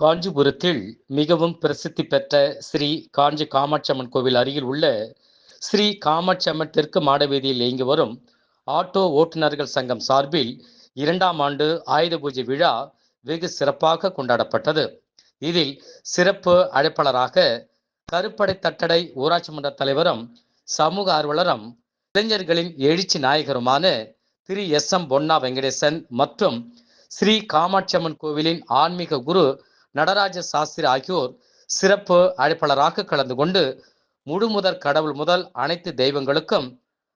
காஞ்சிபுரத்தில் மிகவும் பிரசித்தி பெற்ற ஸ்ரீ காஞ்சி காமாட்சியம்மன் கோவில் அருகில் உள்ள ஸ்ரீ காமாட்சியம்மன் தெற்கு மாடவீதியில் இயங்கி வரும் ஆட்டோ ஓட்டுநர்கள் சங்கம் சார்பில் இரண்டாம் ஆண்டு ஆயுத பூஜை விழா வெகு சிறப்பாக கொண்டாடப்பட்டது. இதில் சிறப்பு அழைப்பாளராக கருப்படை தட்டடை ஊராட்சி மன்ற தலைவரும் சமூக ஆர்வலரும் இளைஞர்களின் எழுச்சி நாயகருமான திரு எஸ் எம் பொன்னா வெங்கடேசன் மற்றும் ஸ்ரீ காமாட்சியம்மன் கோவிலின் ஆன்மீக குரு நடராஜ சாஸ்திரி ஆகியோர் சிறப்பு அழைப்பாளராக கலந்து கொண்டு முழுமுதற் கடவுள் முதல் அனைத்து தெய்வங்களுக்கும்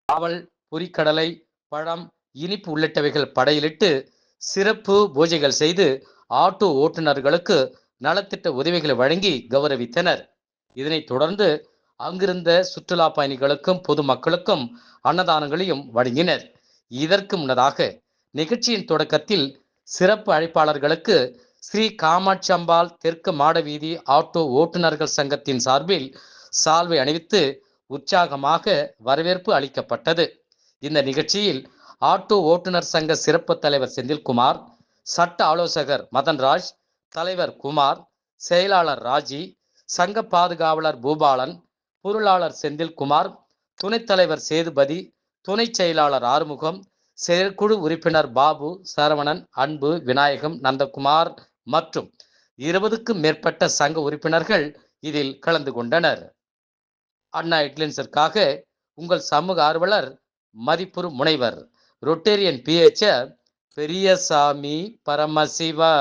அவள் புரிக்கடலை பழம் இனிப்பு உள்ளிட்டவைகள் படையிலிட்டு சிறப்பு பூஜைகள் செய்து ஆட்டோ ஓட்டுநர்களுக்கு நலத்திட்ட உதவிகளை வழங்கி கௌரவித்தனர். இதனைத் தொடர்ந்து அங்கிருந்த சுற்றுலா பயணிகளுக்கும் பொதுமக்களுக்கும் அன்னதானங்களையும் வழங்கினர். இதற்கு முன்னதாக நிகழ்ச்சியின் தொடக்கத்தில் சிறப்பு அழைப்பாளர்களுக்கு ஸ்ரீ காமாட்சம்பாள் தெற்கு மாடவீதி ஆட்டோ ஓட்டுநர்கள் சங்கத்தின் சார்பில் சால்வை அணிவித்து உற்சாகமாக வரவேற்பு அளிக்கப்பட்டது. இந்த நிகழ்ச்சியில் ஆட்டோ ஓட்டுநர் சங்க சிறப்பு தலைவர் செந்தில்குமார் சட்ட ஆலோசகர் மதன்ராஜ் தலைவர் குமார் செயலாளர் ராஜி சங்க பாதுகாவலர் பூபாலன் பொருளாளர் செந்தில்குமார் துணைத் தலைவர் சேதுபதி துணை செயலாளர் ஆறுமுகம் செயற்குழு உறுப்பினர் பாபு சரவணன் அன்பு விநாயகம் நந்தகுமார் மற்றும் இருபதுக்கும் மேற்பட்ட சங்க உறுப்பினர்கள் இதில் கலந்து கொண்டனர். அண்ணா ஹெட்லைன்ஸிற்காக உங்கள் சமூக ஆர்வலர் மதிப்புறு முனைவர் ரொட்டேரியன் பிஹெச் பெரியசாமி பரமசிவா